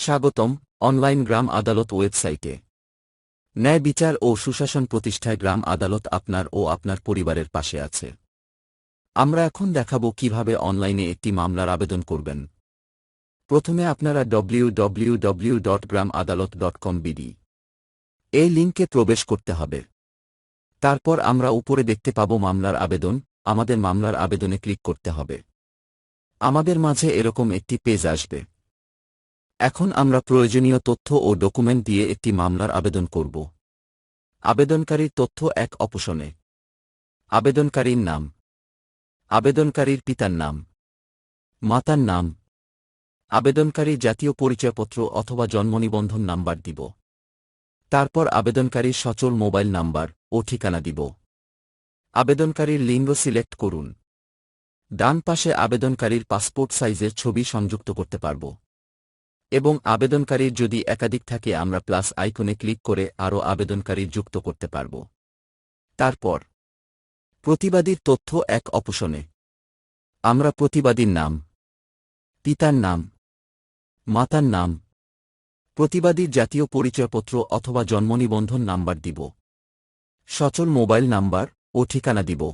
স্বাগতম, অনলাইন গ্রাম আদালত ওয়েবসাইটে। ন্যায় বিচার ও সুশাসন প্রতিষ্ঠায় গ্রাম আদালত আপনার ও আপনার পরিবারের পাশে আছে। আমরা এখন দেখাব কীভাবে অনলাইনে একটি মামলার আবেদন করবেন। প্রথমে আপনারা W W W dot gram adalat dot com BD এই লিঙ্কে প্রবেশ করতে হবে। তারপর আমরা উপরে দেখতে পাব মামলার আবেদন, আমাদের মামলার আবেদনে ক্লিক করতে হবে। আমাদের মাঝে এরকম একটি পেজ আসবে। এখন আমরা প্রয়োজনীয় তথ্য ও ডকুমেন্ট দিয়ে একটি মামলার আবেদন করব। আবেদনকারীর তথ্য এক অপশনে। আবেদনকারীর নাম। আবেদনকারীর পিতার নাম। মাতার নাম। আবেদনকারী জাতীয় পরিচয়পত্র অথবা জন্মনিবন্ধন নাম্বার দিব। তারপর আবেদনকারীর সচল মোবাইল নাম্বার ও ঠিকানা দিব। আবেদনকারীর লিঙ্গ সিলেক্ট করুন। ডান পাশে আবেদনকারীর পাসপোর্ট সাইজের ছবি সংযুক্ত করতে পারব। এবং আবেদনকারীর যদি একাধিক থাকে, আমরা প্লাস আইকনে ক্লিক করে আরও আবেদনকারী যুক্ত করতে পারব। তারপর, প্রতিবাদীর তথ্য এক অপশনে। আমরা প্রতিবাদীর নাম, পিতার নাম, মাতার নাম, প্রতিবাদীর জাতীয় পরিচয়পত্র অথবা জন্মনিবন্ধন নাম্বার দিব, সচল মোবাইল নাম্বার ও ঠিকানা দিব।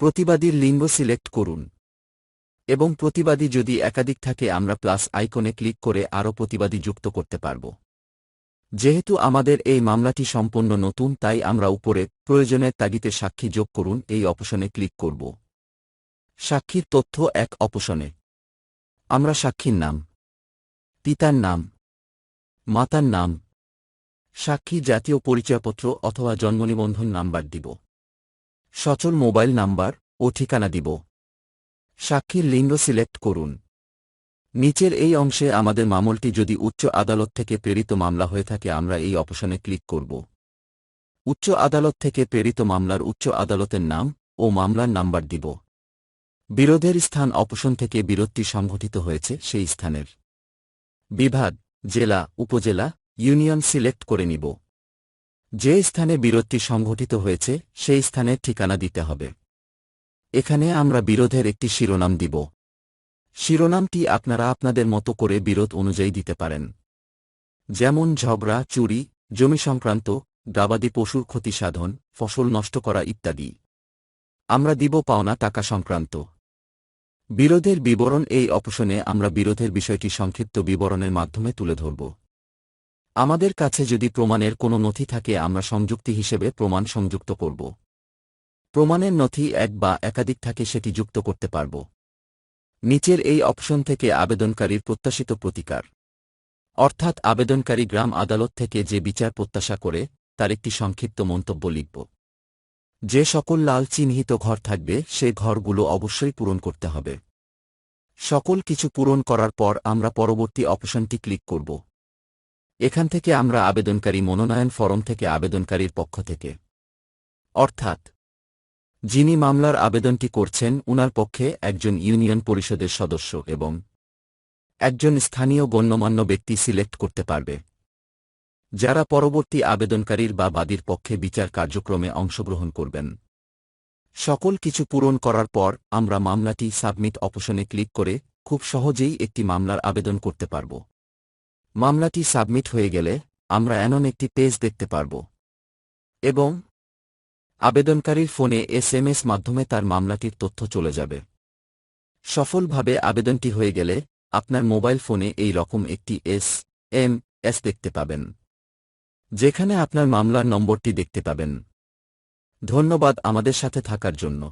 প্রতিবাদীর লিঙ্গ সিলেক্ট করুন। এবং প্রতিবাদী যদি একাধিক থাকে আমরা প্লাস আইকনে ক্লিক করে আরও প্রতিবাদী যুক্ত করতে পারব। যেহেতু আমাদের এই মামলাটি সম্পূর্ণ নতুন, তাই আমরা উপরে প্রয়োজনের তাগিতে সাক্ষী যোগ করুন, এই অপশনে ক্লিক করব। সাক্ষীর তথ্য এক অপশনে। আমরা সাক্ষীর নাম, পিতার নাম, মাতার নাম, সাক্ষী জাতীয় পরিচয়পত্র অথবা জন্মনিবন্ধন নাম্বার দিব, সচল মোবাইল নাম্বার ও ঠিকানা দিব। সাক্ষীর লিঙ্গ সিলেক্ট করুন। নিচের এই অংশে আমাদের মামলটি যদি উচ্চ আদালত থেকে প্রেরিত মামলা হয়ে থাকে, আমরা এই অপশনে ক্লিক করব। উচ্চ আদালত থেকে প্রেরিত মামলার উচ্চ আদালতের নাম ও মামলার নাম্বার দিব। বিরোধের স্থান অপশন থেকে বিরোধটি সংঘটিত হয়েছে, সেই স্থানের। বিভাগ, জেলা, উপজেলা, ইউনিয়ন সিলেক্ট করে নিব। যে স্থানে বিরোধটি সংঘটিত হয়েছে, সেই স্থানের ঠিকানা দিতে হবে। এখানে আমরা বিরোধের একটি শিরোনাম দিব। শিরোনামটি আপনারা আপনাদের মতো করে বিরোধ অনুযায়ী দিতে পারেন। যেমন ঝগড়া, চুরি, জমি সংক্রান্ত, গাবাদি পশুর ক্ষতি সাধন, ফসল নষ্ট করা ইত্যাদি। আমরা দিব পাওনা টাকা সংক্রান্ত। বিরোধের বিবরণ এই অপশনে আমরা বিরোধের বিষয়টি সংক্ষিপ্ত বিবরণের মাধ্যমে তুলে ধরব। আমাদের কাছে যদি প্রমাণের কোনো নথি থাকে, আমরা সংযুক্তি হিসেবে প্রমাণ সংযুক্ত করব। প্রমাণের নথি এক বা একাধিক থাকে সেটি যুক্ত করতে পারব। নিচের এই অপশন থেকে আবেদনকারীর প্রত্যাশিত প্রতিকার। অর্থাৎ আবেদনকারী গ্রাম আদালত থেকে যে বিচার প্রত্যাশা করে, তার একটি সংক্ষিপ্ত মন্তব্য লিখব। যে সকল লাল চিহ্নিত ঘর থাকবে সে ঘরগুলো অবশ্যই পূরণ করতে হবে। সকল কিছু পূরণ করার পর আমরা পরবর্তী অপশনটি ক্লিক করব। এখান থেকে আমরা আবেদনকারী মনোনয়ন ফরম থেকে আবেদনকারীর পক্ষ থেকে। অর্থাৎ যিনি মামলার আবেদনটি করছেন, উনার পক্ষে একজন ইউনিয়ন পরিষদের সদস্য এবং একজন স্থানীয় গণ্যমান্য ব্যক্তি সিলেক্ট করতে পারবে। যারা পরবর্তী আবেদনকারীর বা বাদীর পক্ষে বিচার কার্যক্রমে অংশগ্রহণ করবেন। সকল কিছু পূরণ করার পর আমরা মামলাটি সাবমিট অপশনে ক্লিক করে খুব সহজেই একটি মামলার আবেদন করতে পারব। মামলাটি সাবমিট হয়ে গেলে আমরা এমন একটি পেজ দেখতে পারব এবং আবেদনকারীর ফোনে এসএমএস এম এস মাধ্যমে তার মামলাটির তথ্য চলে যাবে। সফলভাবে আবেদনটি হয়ে গেলে আপনার মোবাইল ফোনে এই রকম একটি এস এম এস দেখতে পাবেন, যেখানে আপনার মামলার নম্বরটি দেখতে পাবেন। ধন্যবাদ আমাদের সাথে থাকার জন্য।